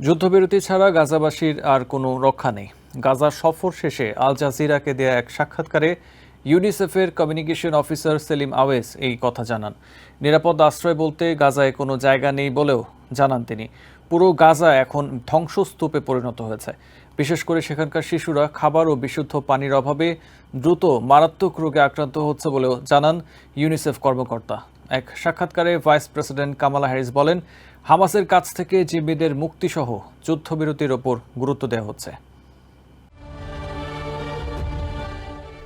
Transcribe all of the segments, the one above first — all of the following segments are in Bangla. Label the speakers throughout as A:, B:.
A: যুদ্ধবিরতি ছাড়া গাজাবাসীর আর কোনো রক্ষা নেই। গাজার সফর শেষে আল জাজিরাকে দেয়া এক সাক্ষাৎকারে ইউনিসেফের কমিউনিকেশন অফিসার সেলিম আওয়েস এই কথা জানান। নিরাপদ আশ্রয় বলতে গাজায় কোনো জায়গা নেই বলেও জানান তিনি। পুরো গাজা এখন ধ্বংসস্তূপে পরিণত হয়েছে। বিশেষ করে সেখানকার শিশুরা খাবার ও বিশুদ্ধ পানির অভাবে দ্রুত মারাত্মক রোগে আক্রান্ত হচ্ছে বলেও জানান ইউনিসেফ কর্মকর্তা। এক সাক্ষাৎকারে ভাইস প্রেসিডেন্ট কামালা হ্যারিস বলেন, হামাসের কাছ থেকে জিম্মিদের মুক্তিসহ যুদ্ধবিরতির ওপর গুরুত্ব দেওয়া হচ্ছে।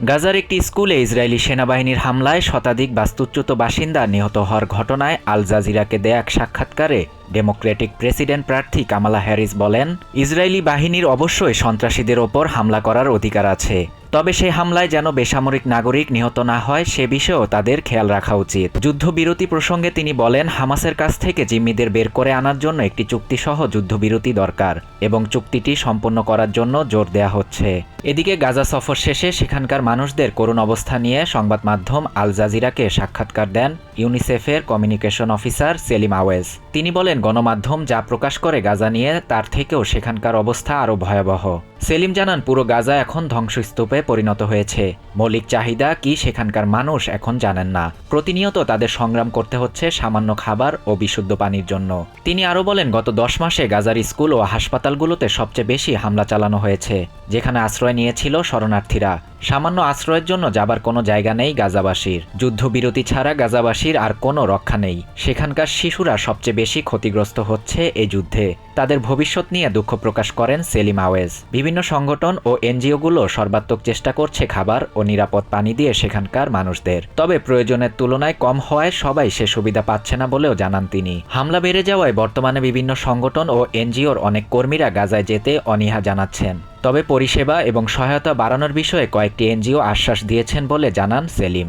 B: গাজার একটি স্কুলে ইসরায়েলি সেনাবাহিনীর হামলায় শতাধিক বাস্তুচ্যুত বাসিন্দা নিহত হওয়ার ঘটনায় আল জাজিরাকে দেয়া এক সাক্ষাৎকারে ডেমোক্রেটিক প্রেসিডেন্ট প্রার্থী কামালা হ্যারিস বলেন, ইসরায়েলি বাহিনীর অবশ্যই সন্ত্রাসীদের ওপর হামলা করার অধিকার আছে। তবে সেই হামলায় যেন বেসামরিক নাগরিক নিহত না হয়, সে বিষয়েও তাদের খেয়াল রাখা উচিত। যুদ্ধবিরতি প্রসঙ্গে তিনি বলেন, হামাসের কাছ থেকে জিম্মিদের বের করে আনার জন্য একটি চুক্তিসহ যুদ্ধবিরতি দরকার এবং চুক্তিটি সম্পন্ন করার জন্য জোর দেয়া হচ্ছে। এদিকে গাজা সফর শেষে সেখানকার মানুষদের করুণ অবস্থা নিয়ে সংবাদ মাধ্যম আল জাজিরাকে সাক্ষাৎকার দেন ইউনিসেফের কমিউনিকেশন অফিসার সেলিম আওয়েজ। তিনি বলেন, গণমাধ্যম যা প্রকাশ করে গাজা নিয়ে, তার থেকেও সেখানকার অবস্থা আরও ভয়াবহ। সেলিম জানান, পুরো গাজা এখন ধ্বংসস্তূপে পরিণত হয়েছে। মৌলিক চাহিদা কি সেখানকার মানুষ এখন জানেন না। প্রতিনিয়ত তাদের সংগ্রাম করতে হচ্ছে সামান্য খাবার ও বিশুদ্ধ পানির জন্য। তিনি আরও বলেন, গত দশ মাসে গাজার স্কুল ও হাসপাতালগুলোতে সবচেয়ে বেশি হামলা চালানো হয়েছে, যেখানে আশ্রয় নিয়েছিল শরণার্থীরা। সামান্য আশ্রয়ের জন্য যাবার কোনো জায়গা নেই গাজাবাসীর। যুদ্ধবিরতি ছাড়া গাজাবাসীর আর কোনো রক্ষা নেই। সেখানকার শিশুরা সবচেয়ে বেশি ক্ষতিগ্রস্ত হচ্ছে এই যুদ্ধে। তাদের ভবিষ্যৎ নিয়ে দুঃখ প্রকাশ করেন সেলিম আওয়েজ। বিভিন্ন সংগঠন ও এনজিওগুলো সর্বাত্মক চেষ্টা করছে খাবার ও নিরাপদ পানি দিয়ে সেখানকার মানুষদের। তবে প্রয়োজনের তুলনায় কম হওয়ায় সবাই সে সুবিধা পাচ্ছে না বলেও জানান তিনি। হামলা বেড়ে যাওয়ায় বর্তমানে বিভিন্ন সংগঠন ও এনজিওর অনেক কর্মীরা গাজায় যেতে অনীহা জানাচ্ছেন। তবে পরিষেবা এবং সহায়তা বাড়ানোর বিষয়ে কয়েকটি এনজিও আশ্বাস দিয়েছেন বলে জানান Selim.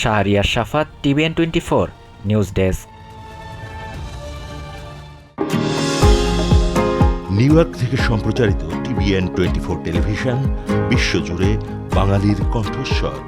B: Shahriar Shafat, TVN twenty four, news desk.
C: New York থেকে সম্প্রচারিত টিভিএন টোয়েন্টি ফোর টেলিভিশন, বিশ্বজুড়ে বাঙালির কণ্ঠস্বর।